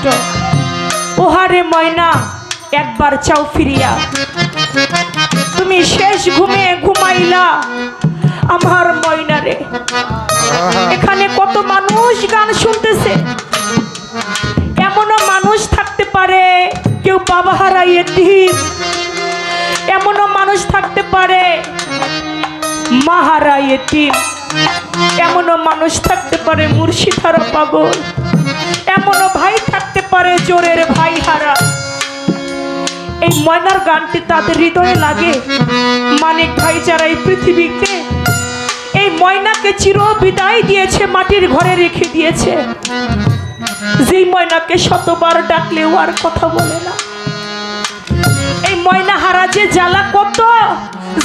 ময়না ওহারে ময়না, একবার চাও ফিরিয়া। তুমি শেষ ঘুমে ঘুমাইলা। আমার ময়না রে, এখানে কত মানুষ গান শুনতেছে। এমনও মানুষ থাকতে পারে, কেউ বাবা হারাইয়ে টিপ এমনও মানুষ থাকতে পারে, মা হারাইয়ে টিপ এমনও মানুষ থাকতে পারে, মুর্শিদারা পাগল। এমনও ভাই থাকতে পারে জোরের ভাই হারা এই ময়নার গানটি তাদের হৃদয়ে লাগে। মানিক ভাই যারা এই পৃথিবীতে এই ময়নাকে চির বিদায় দিয়েছে, মাটির ঘরে রেখে দিয়েছে। যেই ময়নাকে শতবার ডাকলেও আর কথা বলে না। এই ময়না হারা যে জ্বালা কত,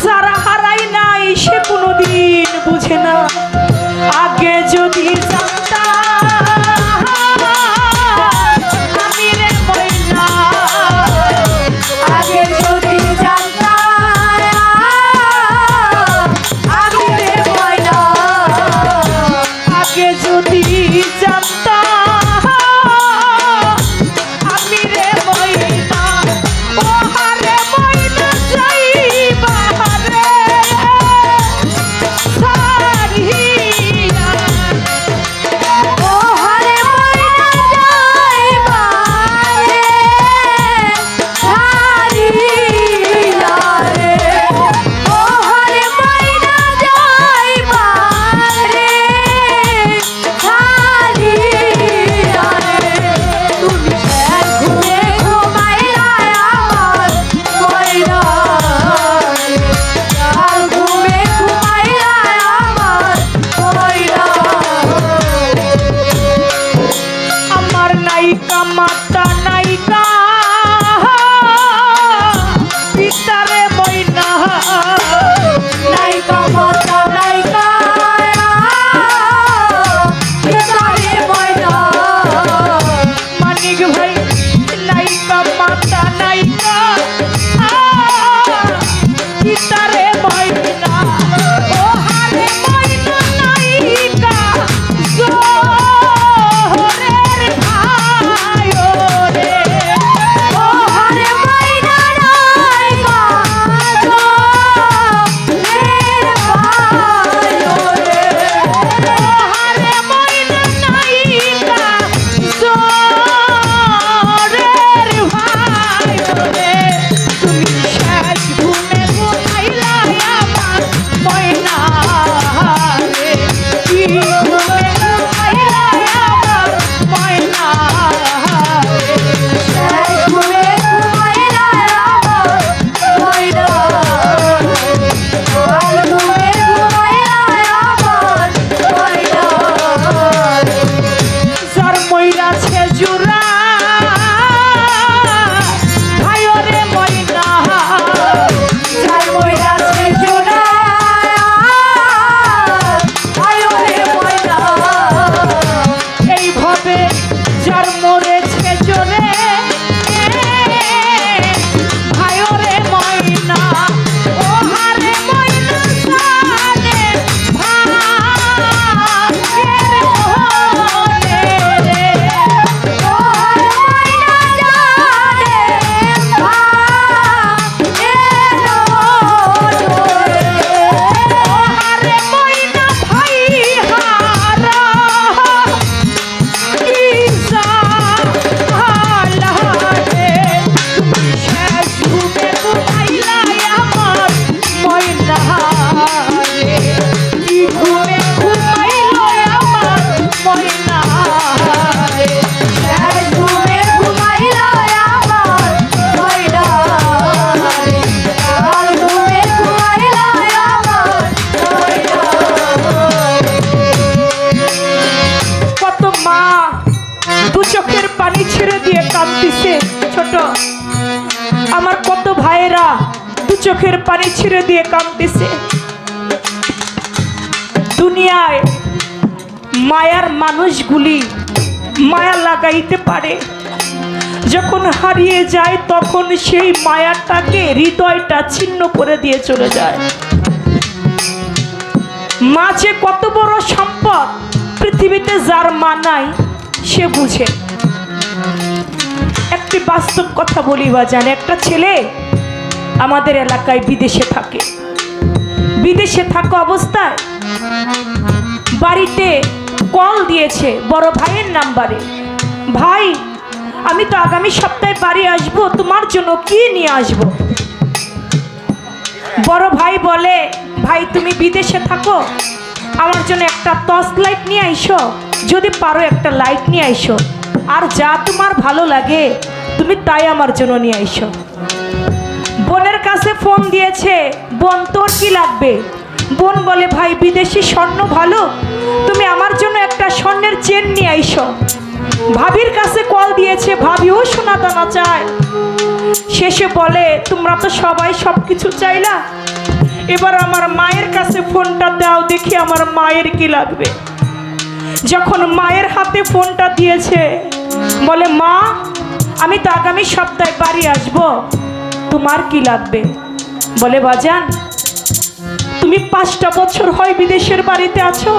যারা হারাই নাই, সে কোনোদিন বুঝে না। আগে যদি জানতাম চোখের পানি ছিঁড়ে দিয়ে কাঁদতেছে। দুনিয়ায় মায়ার মানুষগুলি মায়া লাগাইতে পারে। যখন হারিয়ে যায় তখন সেই মায়াটাকে, হৃদয়টা ছিন্ন করে দিয়ে চলে যায়। মা যে কত বড় সম্পদ পৃথিবীতে যার মা নাই, সে বুঝে। একটি বাস্তব কথা বলি বা জানে, একটা ছেলে আমাদের এলাকায় বিদেশে থাকে। বিদেশে থাকা অবস্থায় বাড়িতে কল দিয়েছে বড় ভাইয়ের নাম্বারে। ভাই, আমি তো আগামী সপ্তাহে বাড়ি আসব, তোমার জন্য কি নিয়ে আসব? বড় ভাই বলে, ভাই, তুমি বিদেশে থাকো, আমার জন্য একটা টর্চ লাইট নিয়ে আইসো, যদি পারো একটা লাইট নিয়ে আইসো। আর যা তোমার ভালো লাগে, তুমি তাই আমার জন্য নিয়ে আইসো। বোনের কাছে ফোন দিয়েছে, বোন, তোর কি লাগবে? বোন বলে, ভাই, বিদেশি স্বর্ণ ভালো, তুমি আমার জন্য একটা স্বর্ণের চেন নিয়ে আইসো। ভাবির কাছে কল দিয়েছে, ভাবিও সোনা দানা চায়। শেষে বলে, তোমরা তো সবাই সব কিছু চাইলা। এবার আমার মায়ের কাছে ফোনটা দাও, দেখি আমার মায়ের কি লাগবে। যখন মায়ের হাতে ফোনটা দিয়েছে, বলে, মা, আমি তো আগামী সপ্তাহে বাড়ি আসব। তোমার কি লাগবে? বলে, বাজান, তুমি পাঁচটা বছর হয় বিদেশের বাড়িতে আছো।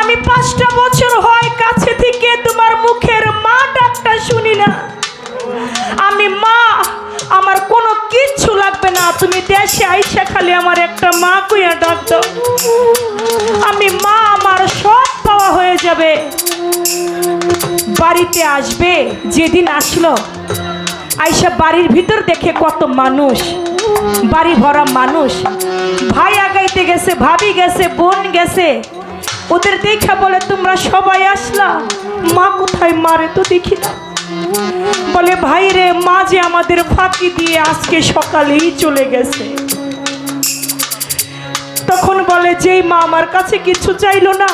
আমি পাঁচটা বছর হয় কাছে থেকে তোমার মুখের মা ডাকটা শুনি না। আমি মা, আমার কোনো কিচ্ছু লাগবে না। তুমি দেশে আইসা খালি আমার একটা মা কুইয়া ডাক আমি মা, আমার সব পাওয়া হয়ে যাবে। বাড়িতে আসবে, যেদিন আসলো আইসা বাড়ির ভিতর দেখে কত মানুষ, বাড়ি ভরা মানুষ। ভাই আগাইতে গেছে, ভাবি গেছে, বোন গেছে। ওদের দেখা বলে, তোমরা সবাই আসলা? মা কোথায়? মারে তো দেখি না। বলে, ভাই রে, মা যে আমাদের ফাঁকি দিয়ে আজকে সকালেই চলে গেছে। তখন বলে, যেই মা আমার কাছে কিছু চাইলো না,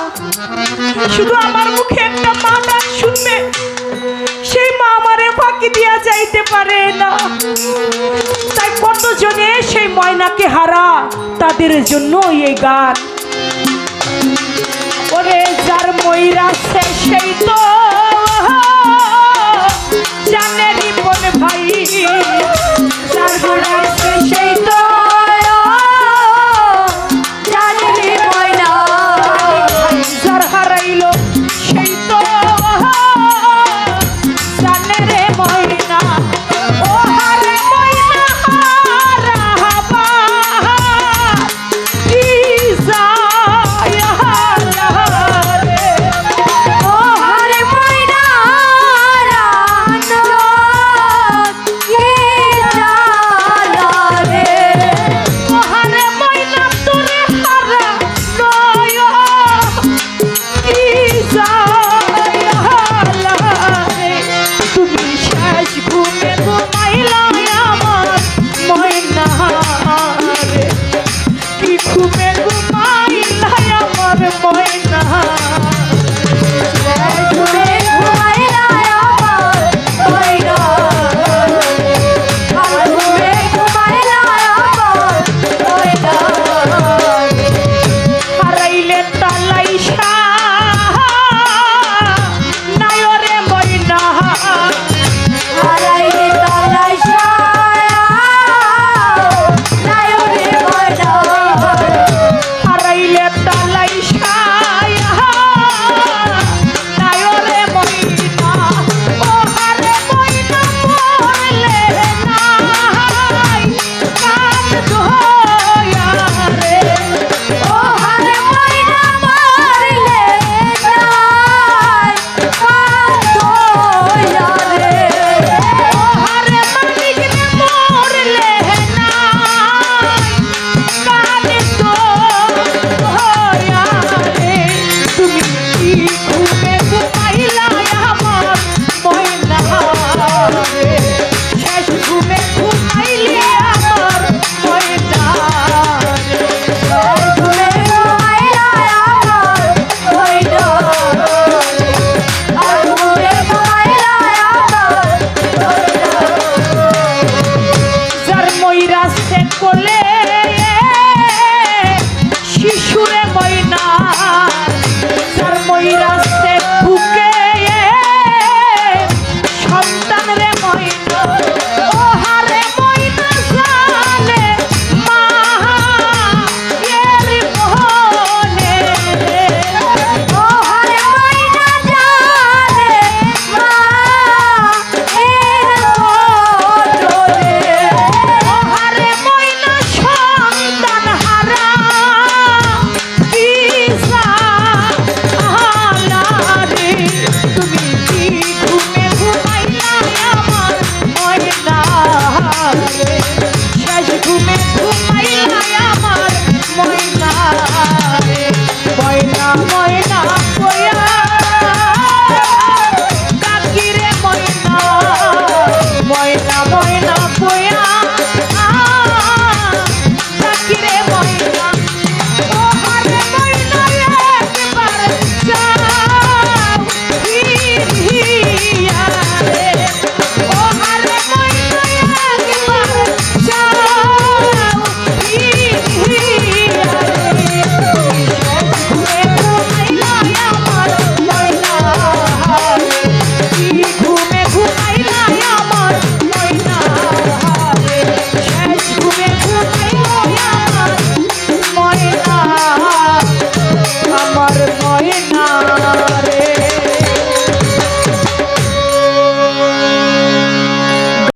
শুধু আমার মুখে একটা মা ডাক শুনবে। ফাঁকি দিয়া যাইতে পারে না। তাই কতজনে সেই ময়নাকে হারা, তাদের জন্য এই গান। ওরে যার ময়রা সে সেই তো। colegas.